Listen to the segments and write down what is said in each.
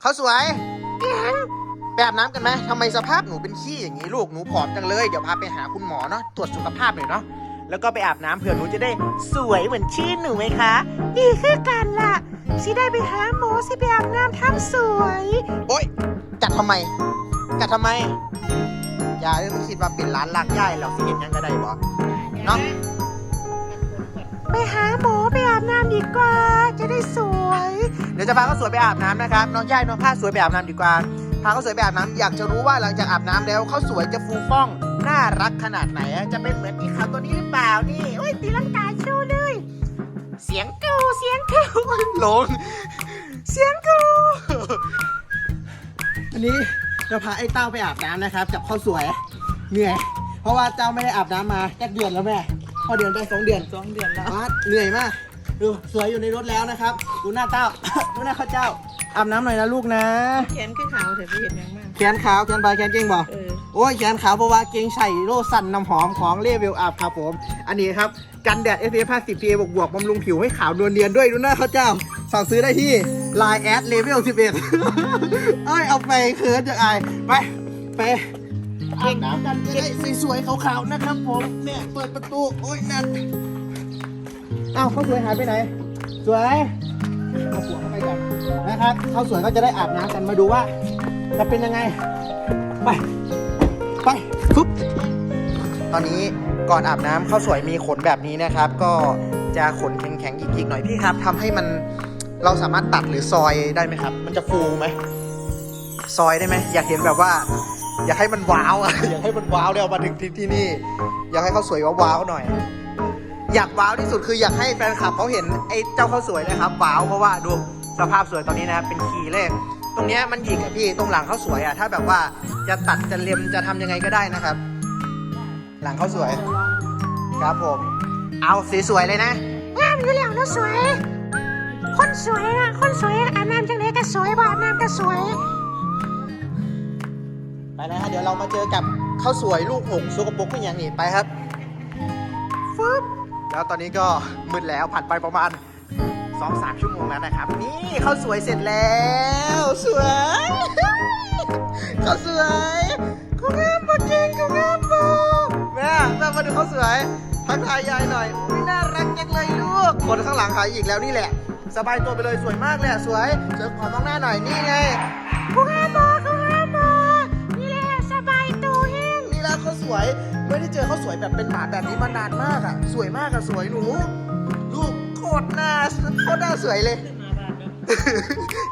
เขาสวยไปอาบน้ำกันไหมทำไมสภาพหนูเป็นขี้อย่างนี้ลูก หนูผอมจังเลย เดี๋ยวพาไปหาคุณหมอเนาะ ตรวจสุขภาพหน่อยเนาะ แล้วก็ไปอาบน้ำเผื่อหนูจะได้สวยเหมือนชื่อหนูไหมคะ ดีคือกันล่ะ สิได้ไปหาหมอสิไปอาบน้ำทำสวย โอ๊ยกัดทำไม กัดทำไมยายไม่คิดว่าเป็นร้านลักย่ายเราสิเห็นยังก็ได้บ่เนาะ ไปหาหมอไปอาบน้ำดีกว่า จะได้สวย เดี๋ยวจะพาเขาสวยไปอาบน้ำนะครับน้องย่ายน้องผ้าสวยไปอาบน้ำดีกว่า พาเขาสวยไปอาบน้ำอยากจะรู้ว่าหลังจากอาบน้ำแล้วเขาสวยจะฟูฟ่องน่ารักขนาดไหนอะจะเป็นเหมือนอีขาวตัวนี้หรือเปล่านี่โอ้ยตีลังกาโชว์เลย เสียงกูเสียงกูหลงเสียงกู อันนี้เราพาไอ้เต้าไปอาบน้ำนะครับกับข้าวสวยเหนื่อย เพราะว่าเจ้าไม่ได้อาบน้ำมาแค่เดือนแล้วแม่พอเดือนไปสองเดือนสองเดือนแล้ว บาสเหนื่อยมาก ดูสวยอยู่ในรถแล้วนะครับ ดูหน้าเต้า ดูหน้าข้าวเจ้าอาบน้ำหน่อยนะลูกนะ แขนคือขาวเถอะพี่เห็นยังมากแขนขาวแขนบายแขนเก่งบ่เออ โอ้ยแขนขาวเพราะว่าเก่งใส่โลสั่นน้ำหอมของเลเวลอัพครับผม อันนี้ครับ กันแดด SPF 50 PA บวกบวกบำรุงผิวให้ขาวนวลเนียนด้วยดูหน้าข้าวเจ้า สั่งซื้อได้ที่ Line แอดเลเวล11เอ้ยเอาไปเขินจะอายไปไป อาบน้ำกันจะได้สวยๆขาวๆนะครับผมเนี่ยเปิดประตู โอ้ยนั่นเอ้าเขาวสวยหายไปไหน สวยเอาหัวเข้าไปกันนะครับเขาวสวยก็จะได้อาบน้ำกันมาดูว่าจะเป็นยังไง ไป ไปปุ๊บตอนนี้ก่อนอาบน้ำข้าวสวยมีขนแบบนี้นะครับ ก็จะขนแข็งๆหยิกๆหน่อยพี่ครับทำให้มันเราสามารถตัดหรือซอยได้ไหมครับ มันจะฟูไหมซอยได้ไหมอยากเห็นแบบว่า อยากให้มันว้าวอะอยากให้มันว้าวแล้วมาถึงที่ที่นี่ อยากให้ข้าวสวยว้าวๆหน่อย อยากว้าวที่สุดคืออยากให้แฟนคลับเขาเห็นไอ้เจ้าข้าวสวยนะครับว้าวเพราะว่าดูสภาพสวยตอนนี้นะครับเป็นขีเลยตรงเนี้ยมันหยิกอะพี่ตรงหลังข้าวสวยอะถ้าแบบว่าจะตัดจะเล็มจะทำยังไงก็ได้นะครับ หลังข้าวสวย ครับผม เอาสีสวยเลยนะ งามอยู่แล้วนะสวย คนสวยนะคนสวยอาบน้ำจังเลยก็สวยบ่อาบน้ำก็สวย ไปนะฮะเดี๋ยวเรามาเจอกับข้าวสวยลูกหงสกปรกเป็นอย่างนี้ไปครับ ฟึบ แล้วตอนนี้ก็มืดแล้วผ่านไปประมาณ2อสามชั่วโมงแล้วนะครับ นี่ข้าวสวยเสร็จแล้ว สวยข้าวสวยกูงามปะเก่งกูงามปะแม่แม่มาดูข้าวสวยทักทายยายหน่อยอุ้ยน่ารักจังเลยลูกคนข้างหลังหายอีกแล้วนี่แหละ สบายตัวไปเลยสวยมากเลยอะสวยเจอขอมองหน้าหน่อยนี่ไงกูงามบ่กูงา วเขาสวย ไม่ได้เจอเขาสวยแบบเป็นหมาแบบนี้มานานมากอะสวยมากอะสวยหนูลูกโคตรหน้าโคตรหน้าสวยเลย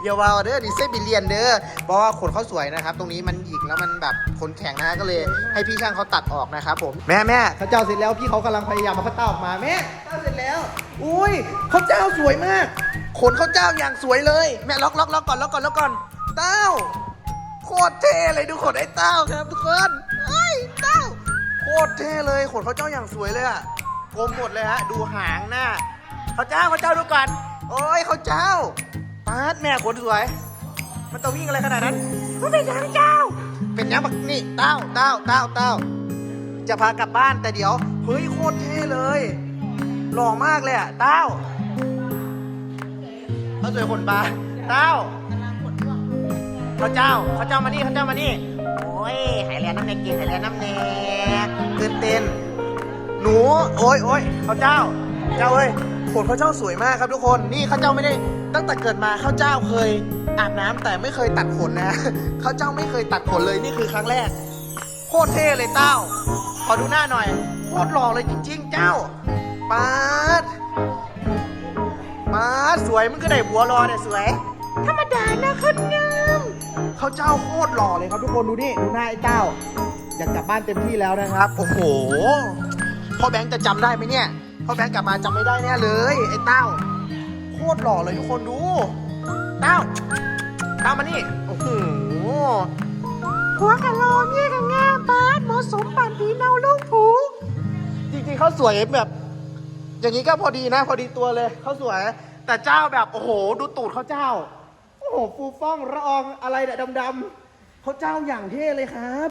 อย่าว่าเด้อดิเซบิเลียนเด้อเพราะว่าขนเขาสวยนะครับ ตรงนี้มันหยิกแล้วมันแบบขนแข็งนะฮะก็เลย ให้พี่ช่างเขาตัดออกนะครับผมแม่แม่ข้าเจ้าเสร็จแล้วพี่เขากำลังพยายามเอาข้าวเต้าออกมาแม่ข้าวเสร็จแล้วอุ้ยข้าวเจ้าสวยมาก ขนข้าวเจ้าอย่างสวยเลย แม่ล็อกล็อกล็อกก่อนล็อกก่อนล็อกก่อนเต้าโคตรเท่เลยดูขนไอ้เต้าครับทุกคนไอ้ยเต้าโค ตรเท่เลยขนเขาเจ้าอย่างสวยเลยอะกลมหมดเลยฮะ ดูหางหน้าเขาเจ้าเขาเจ้าดูก่อนโอ้ยเขาเจ้าปาดแม่ขนสวย มันต้องวิ่งอะไรขนาดนั้นมันเป็นทางเจ้า เป็นยังบักนี่เต้าเต้าเต้าเต้าจะพากลับบ้านแต่เดี๋ยวเฮ้ยโคตรเท่เลยหล่อมากเลยอะเต้าเขาสวยขนบาเต้าเขาเจ้าเขาเจ้ามานี่เขาเจ้ามานี่โอ้ ยหายแลนน้ำเนกินหายแลนน้ำเนตื่นเต้นหนูโอ้ยโอ้ยเขาเจ้า เจ้าเอ้ยขนเขาเจ้าสวยมากครับทุกคนนี่เขาเจ้าไม่ได้ ตั้งแต่เกิดมาเขาเจ้าเคยอาบน้ำแต่ไม่เคยตัดขนนะเขาเจ้าไม่เคยตัดขนเลยนี่คือครั้งแรก โคตรเท่เลยเต้า ขอดูหน้าหน่อยโคตรหล่อเลยจริง ๆ เจ้าป๊าดป๊าดสวยมันก็ได้บัวรอเนี่ยสวย ธรรมดานะคนงาม เขาเจ้าโคตรหล่อเลยครับทุกคนดูนี่ดูหน้าไอ้เจ้า อยากกลับบ้านเต็มที่แล้วนะครับ โอ้โห พ่อแบงค์จะจำได้ไหมเนี่ย พ่อแบงค์กลับมาจำไม่ได้แน่เลย ไอ้เต้า โคตรหล่อเลยทุกคนดู เต้า เต้ามานี่ โอ้โหหัวกะโหลกเมียกะงามบาดเหมาะสมป่านผีเนาลูกผูจริงๆเขาสวยแบบ อย่างนี้ก็พอดีนะ พอดีตัวเลยเขาสวย แต่เจ้าแบบโอ้โห ดูตูดเขาเจ้า โอ้โหฟูฟ่องระอองอะไรเนี่ยดำๆเขาเจ้าอย่างเท่เลยครับ